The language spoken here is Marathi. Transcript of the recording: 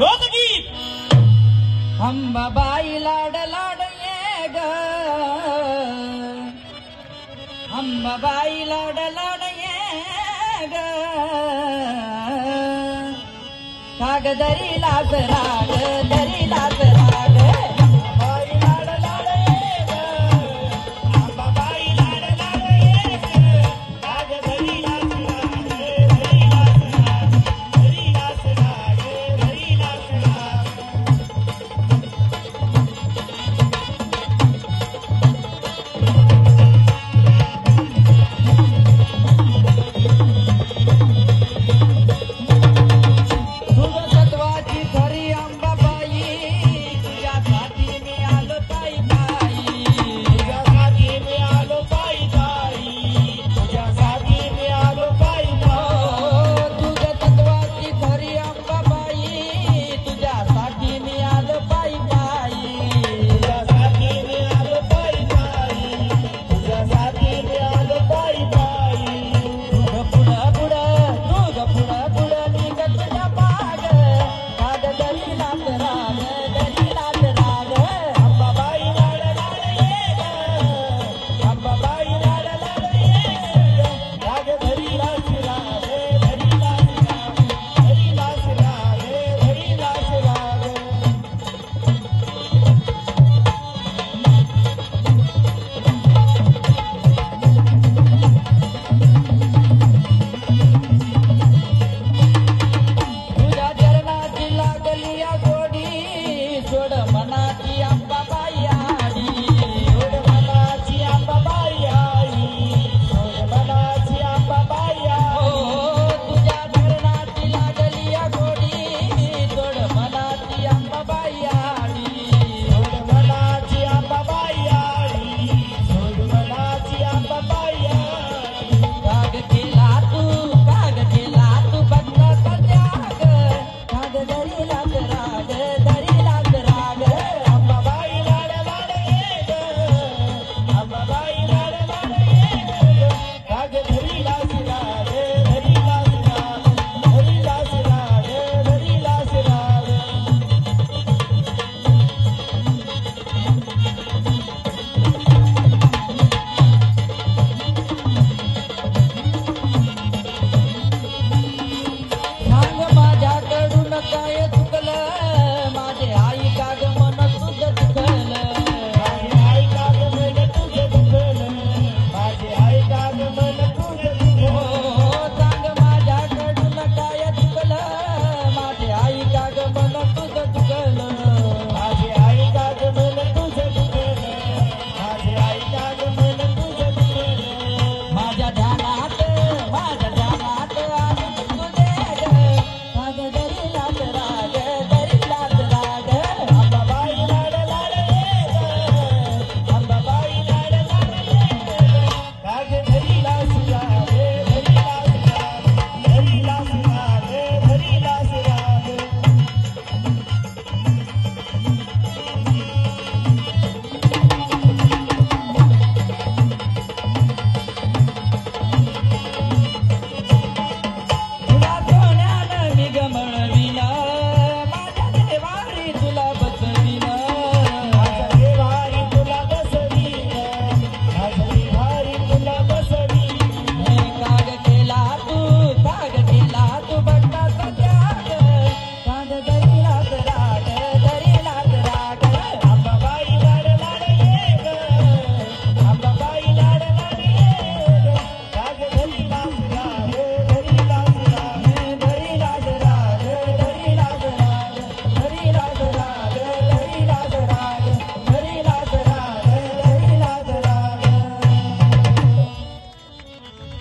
लोकगीत. अंबाबाई लाड लाड ये ग अंबाबाई लाड लाड ये ग कागदरी लाज राग दरी लाज राग